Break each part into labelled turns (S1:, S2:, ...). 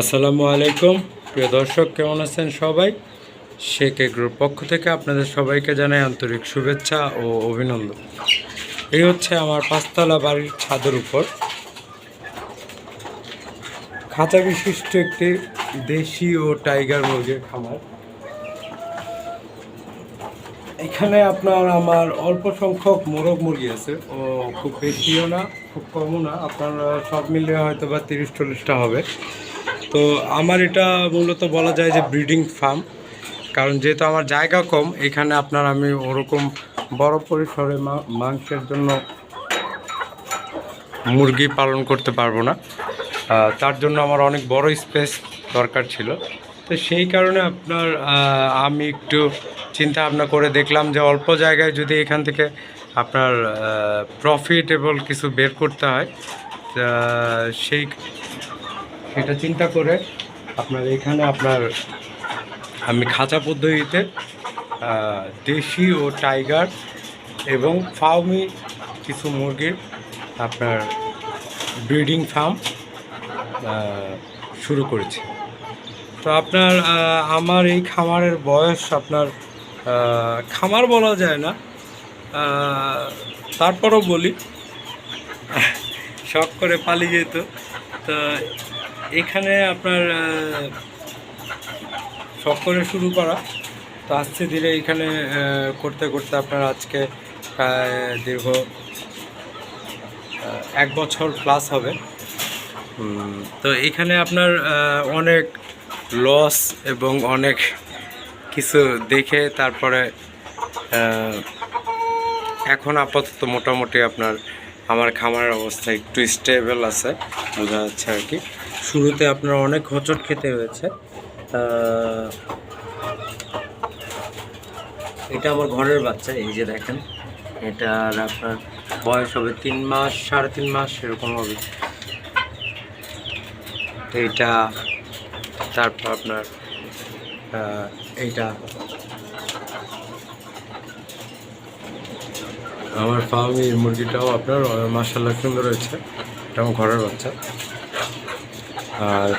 S1: আসসালামু আলাইকুম। প্রিয় দর্শক, কেমন আছেন সবাই? শেখ এগ্রোর পক্ষ থেকে আপনাদের সবাইকে জানাই আন্তরিক শুভেচ্ছা ও অভিনন্দন। এই হচ্ছে আমার পাঁচতলা বাড়ির ছাদের উপর। খাঁচা বিশিষ্ট একটি দেশি ও টাইগার মুরগির খামার। এখানে আপনার আমার অল্প সংখ্যক মোরগ মুরগি আছে। ও খুব বেশিও না, খুব কমও না। আপনার সব মিলিয়ে হয়তো বা তিরিশ চল্লিশটা হবে। তো আমার এটা মূলত বলা যায় যে ব্রিডিং ফার্ম। কারণ যেহেতু আমার জায়গা কম, এখানে আপনার আমি ওরকম বড় পরিসরে মাংসের জন্য মুরগি পালন করতে পারব না। তার জন্য আমার অনেক বড় স্পেস দরকার ছিল। তো সেই কারণে আপনার আমি একটু চিন্তা ভাবনা করে দেখলাম যে অল্প জায়গায় যদি এখান থেকে আপনার প্রফিটেবল কিছু বের করতে হয় সেই সেটা চিন্তা করে আপনার এখানে আপনার, আমি খাঁচা পদ্ধতিতে দেশি ও টাইগার এবং ফার্মি কিছু মুরগির আপনার ব্রিডিং ফার্ম শুরু করেছি। তো আপনার আমার এই খামারের বয়স আপনার খামার বলা যায় না তারপরও বলি শখ করে পালিয়ে যেত। তো এখানে আপনার শখ করে শুরু করা। তো আস্তে ধীরে এখানে করতে করতে আপনার আজকে প্রায় দীর্ঘ এক বছর প্লাস হবে। তো এখানে আপনার অনেক লস এবং অনেক কিছু দেখে তারপরে এখন আপাতত মোটামুটি আপনার, আমার খামারের অবস্থা একটু স্টেবল আছে, বোঝা যাচ্ছে আর কি। শুরুতে আপনার অনেক হোঁচট খেতে হয়েছে। এটা আমার ঘরের বাচ্চা, এই যে দেখেন। এটার আপনার বয়স হবে তিন মাস, সাড়ে তিন মাস, এরকম হবে। এইটা, তারপর আপনার এইটা। আমার ফার্মি মুরগিটাও আপনার মার্শাল্লাহ সুন্দর রয়েছে এটা আমার ঘরের বাচ্চা। আর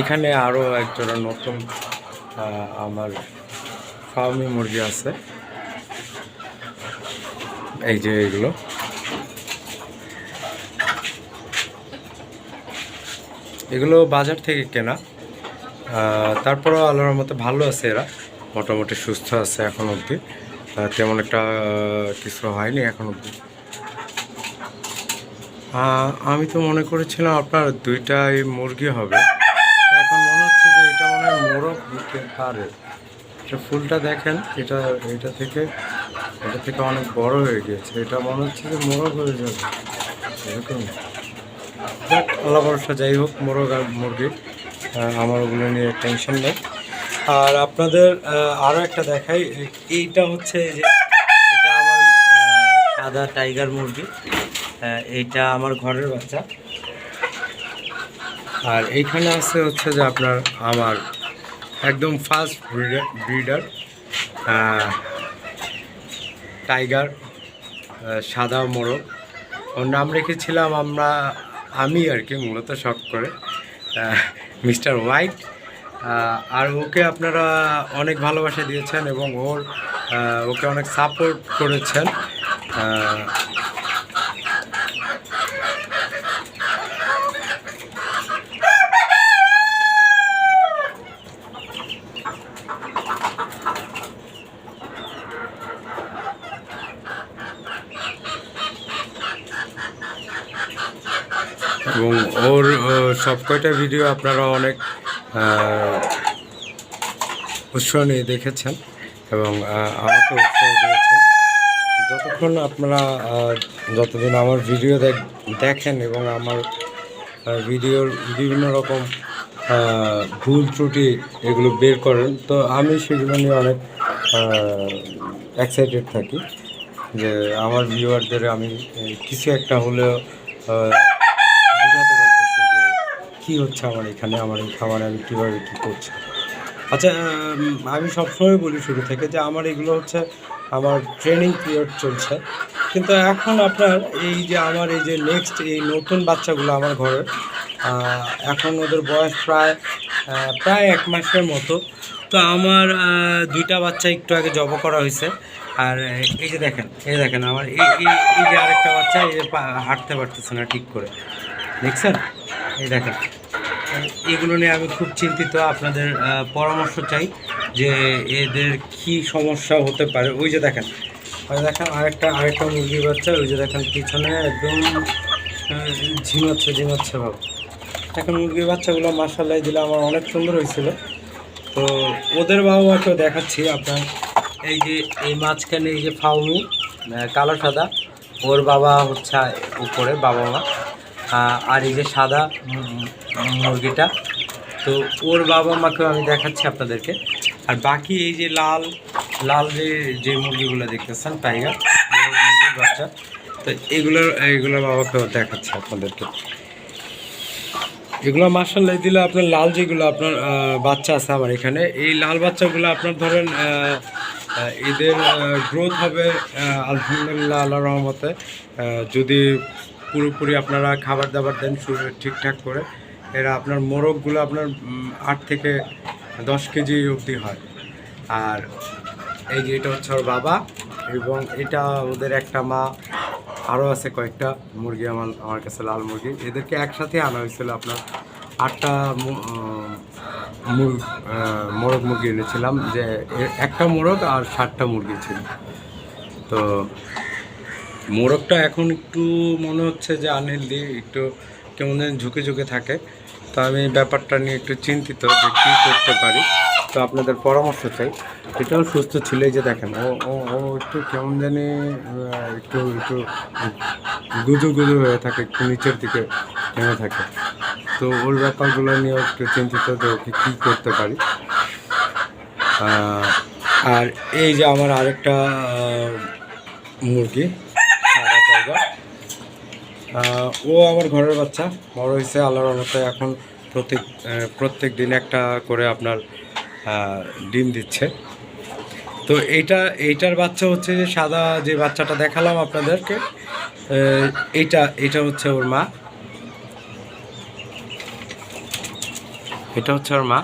S1: এখানে আরও একজোড়া নতুন আমার ফার্মি মুরগি আছে। এই যে এগুলো। এগুলো বাজার থেকে কেনা। তারপরেও আল্লাহর মতো ভালো আছে এরা। মোটামুটি সুস্থ আছে এখন অবধি। তেমন একটা কিছু হয়নি এখন অবধি। আমি তো মনে করেছিলাম আপনার দুইটাই মুরগি হবে। এখন মনে হচ্ছে যে এটা মনে হয় মোরগ হতে পারে। এটা ফুলটা দেখেন, এটা এটা থেকে এটা থেকে অনেক বড় হয়ে গিয়েছে এটা মনে হচ্ছে যে মোরগ হয়ে যাবে। এরকম। যাক, আল্লাহ ভরসা, যাই হোক, মোরগ আর মুরগি আমার ওগুলো নিয়ে টেনশন নেই। আর আপনাদের আরও একটা দেখাই, এইটা হচ্ছে যে, এটা আমার সাদা টাইগার মুরগি। এইটা আমার ঘরের বাচ্চা। আর এইখানে আছে হচ্ছে যে আপনার আমার একদম ফার্স্ট ব্রিডার টাইগার সাদা মোরগ। ওর নাম রেখেছিলাম আমরা, আমি আর কি, মূলত শখ করে মিস্টার হোয়াইট। আর ওকে আপনারা অনেক ভালোবাসা দিয়েছেন এবং ওর ওকে অনেক সাপোর্ট করেছেন। এবং ওর সব কয়টা ভিডিও আপনারা অনেক উৎসাহ নিয়ে দেখেছেন এবং আমাকে উৎসাহ দিয়েছেন। যতক্ষণ আপনারা যতদিন আমার ভিডিও দেখ- দেখেন এবং আমার ভিডিওর বিভিন্ন রকম ভুল ত্রুটি এগুলো বের করেন, তো আমি সেগুলো নিয়ে অনেক এক্সাইটেড থাকি যে আমার ভিউয়ারদের আমি কিছু একটা হলেও আহ, বোঝাতে পারতেছি যে কী হচ্ছে আমার এখানে? আমার এই খাবারে আমি কীভাবে কী করছি? আচ্ছা আমি সবসময় বলি শুরু থেকে যে আমার এগুলো হচ্ছে আমার ট্রেনিং পিরিয়ড চলছে। কিন্তু এখন আপনার এই যে আমার এই যে নেক্সট এই নতুন বাচ্চাগুলো আমার ঘরে এখন ওদের বয়স প্রায় প্রায় এক মাসের মতো। তো আমার দুইটা বাচ্চা একটু আগে জব করা হয়েছে। আর এই যে দেখেন, এই দেখেন, আমার এই- এই যে আরেকটা বাচ্চা, এই যে হাঁটতে পারতেছে না ঠিক করে। দেখছেন? এই দেখেন। এগুলো নিয়ে আমি খুব চিন্তিত, আপনাদের পরামর্শ চাই যে এদের কি সমস্যা হতে পারে। ওই যে দেখেন, ওই দেখেন আরেকটা আরেকটা মুরগির বাচ্চা, ওই যে দেখেন পিছনে একদম ঝিমাচ্ছে ঝিমাচ্ছে ভাব। এখন মুরগির বাচ্চাগুলো মাসাল্লাহ দিলে আমার অনেক সুন্দর হয়েছিল। তো ওদের বাবা মাকেও দেখাচ্ছি আপনার। এই যে, এই মাঝখানে এই যে ফাউমি কালো সাদা, ওর বাবা হচ্ছে উপরে বাবা মা আর এই যে সাদা মুরগিটা, তো ওর বাবা মাকেও আমি দেখাচ্ছি আপনাদেরকে। আর বাকি এই যে লাল লাল যে যে মুরগিগুলো দেখতেছেন টাইগার বাচ্চা, তো এগুলোর এগুলোর বাবাকেও দেখাচ্ছি আপনাদেরকে। এগুলো মার্শাল্লাহ দিলে আপনার লাল যেগুলো আপনার বাচ্চা আছে আমার এখানে, এই লাল বাচ্চাগুলো আপনার ধরেন এদের গ্রোথ হবে আলহামদুলিল্লাহ আল্লাহ রহমতে। যদি পুরোপুরি আপনারা খাবার দাবার দেন ঠিকঠাক করে। এরা আপনার মোরগগুলো আপনার আট থেকে দশ কেজি অবধি হয়। আর এই যে এটা হচ্ছে ওর বাবা এবং এটা ওদের একটা মা আরও আছে কয়েকটা মুরগি আমার আমার কাছে লাল মুরগি। এদেরকে একসাথে আনা হয়েছিল আপনার আটটা মোরগ মুরগি এনেছিলাম যে একটা মোরগ আর ষাটটা মুরগি ছিল। তো মোরগটা এখন একটু মনে হচ্ছে যে আনহেলদি একটু কেমন যেন ঝুঁকে ঝুঁকে থাকে। তো আমি ব্যাপারটা নিয়ে একটু চিন্তিত যে কী করতে পারি। তো আপনাদের পরামর্শ চাই। এটাও সুস্থ ছিল যে দেখেন, ও ও ও একটু কেমন জানি একটু একটু গুজু গুজু হয়ে থাকে, একটু নিচের দিকে নেমে থাকে। তো ওর ব্যাপারগুলো নিয়েও একটু চিন্তিত যে ওকে কী করতে পারি। আর এই যে আমার আরেকটা মুরগি ও আমার ঘরের বাচ্চা। বড় হয়েছে, আল্লাহর রহমতে এখন প্রত্যেক প্রত্যেক দিন একটা করে আপনার ডিম দিচ্ছে। তো এইটা, এইটার বাচ্চা হচ্ছে যে সাদা যে বাচ্চাটা দেখালাম আপনাদেরকে এইটা এটা হচ্ছে ওর মা। এটা হচ্ছে ওর মা।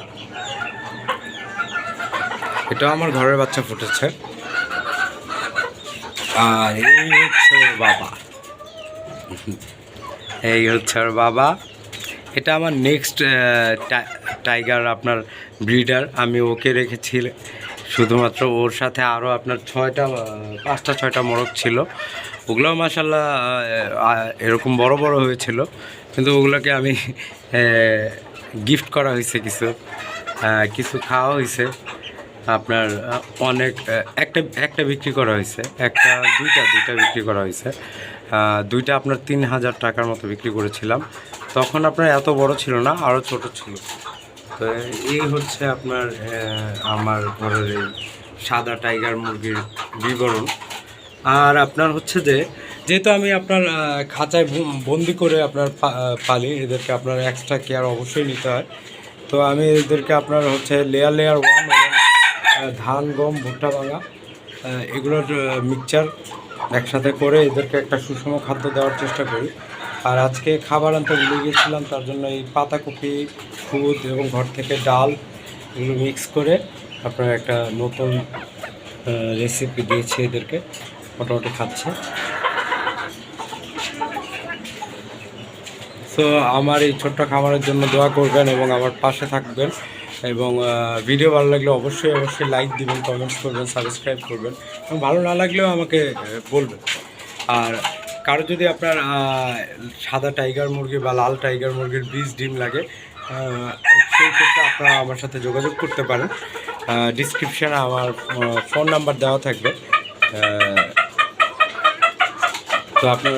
S1: এটা আমার ঘরের বাচ্চা ফুটেছে। আর এই হচ্ছে বাবা। এই হচ্ছে ওর বাবা। এটা আমার নেক্সট টাইগার আপনার ব্রিডার আমি ওকে রেখেছি শুধুমাত্র ওর সাথে আরও আপনার ছয়টা পাঁচটা, ছয়টা মোরগ ছিল। ওগুলোও মাসাল্লাহ এরকম বড় বড় হয়েছিল। কিন্তু ওগুলোকে আমি গিফট করা হয়েছে কিছু। কিছু খাওয়া হয়েছে। আপনার অনেক একটা একটা বিক্রি করা হয়েছে। একটা, দুইটা দুইটা বিক্রি করা হয়েছে। দুইটা আপনার তিন হাজার টাকার মতো বিক্রি করেছিলাম। তখন আপনার এত বড় ছিল না আরও ছোট ছিল। তো এই হচ্ছে আপনার আমার ঘরের এই সাদা টাইগার মুরগির বিবরণ। আর আপনার হচ্ছে যে, যেহেতু আমি আপনার খাঁচায় বন্দি করে আপনার পালি, এদেরকে আপনার এক্সট্রা কেয়ার অবশ্যই নিতে হয়। তো আমি এদেরকে আপনার হচ্ছে লেয়ার লেয়ার ওয়ান ধান, গম, ভুট্টা ভাঙা এগুলোর মিক্সচার একসাথে করে এদেরকে একটা সুষম খাদ্য দেওয়ার চেষ্টা করি। আর আজকে খাবার আনতে ভুলে গিয়েছিলাম, তার জন্য এই পাতাকপি, খুদ এবং ঘর থেকে ডাল এগুলো মিক্স করে আপনার একটা নতুন রেসিপি দিয়েছি এদেরকে। মোটামুটি খাচ্ছে। সো আমার এই ছোট্ট খাবারের জন্য দোয়া করবেন এবং আমার পাশে থাকবেন। এবং ভিডিও ভালো লাগলে অবশ্যই অবশ্যই লাইক দিবেন কমেন্টস করবেন সাবস্ক্রাইব করবেন এবং ভালো না লাগলেও আমাকে বলবেন। আর কারও যদি আপনার সাদা টাইগার মুরগি বা লাল টাইগার মুরগির বীজ, ডিম লাগে সেই ক্ষেত্রে আপনারা আমার সাথে যোগাযোগ করতে পারেন। ডিসক্রিপশানে আমার ফোন নাম্বার দেওয়া থাকবে। তো আপনার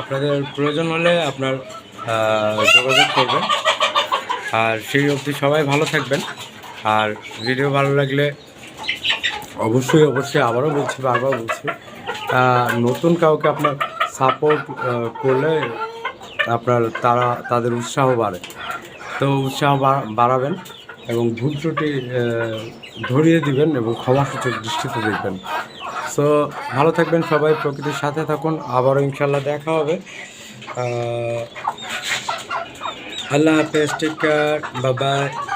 S1: আপনাদের প্রয়োজন হলে আপনার যোগাযোগ করবেন। আর সেই অবধি সবাই ভালো থাকবেন। আর ভিডিও ভালো লাগলে অবশ্যই অবশ্যই আবারও বলছি, বারবার বলছি নতুন কাউকে আপনার সাপোর্ট করলে আপনার তারা, তাদের উৎসাহ বাড়ে। তো উৎসাহ বাড়াবেন এবং ভুল ত্রুটি ধরিয়ে দিবেন এবং ক্ষমাসূচক দৃষ্টিতে দেখবেন। সো ভালো থাকবেন সবাই, প্রকৃতির সাথে থাকুন। আবারও ইনশাল্লাহ দেখা হবে। আল্লাহ হাফেজ টেক কেয়ার বাবাই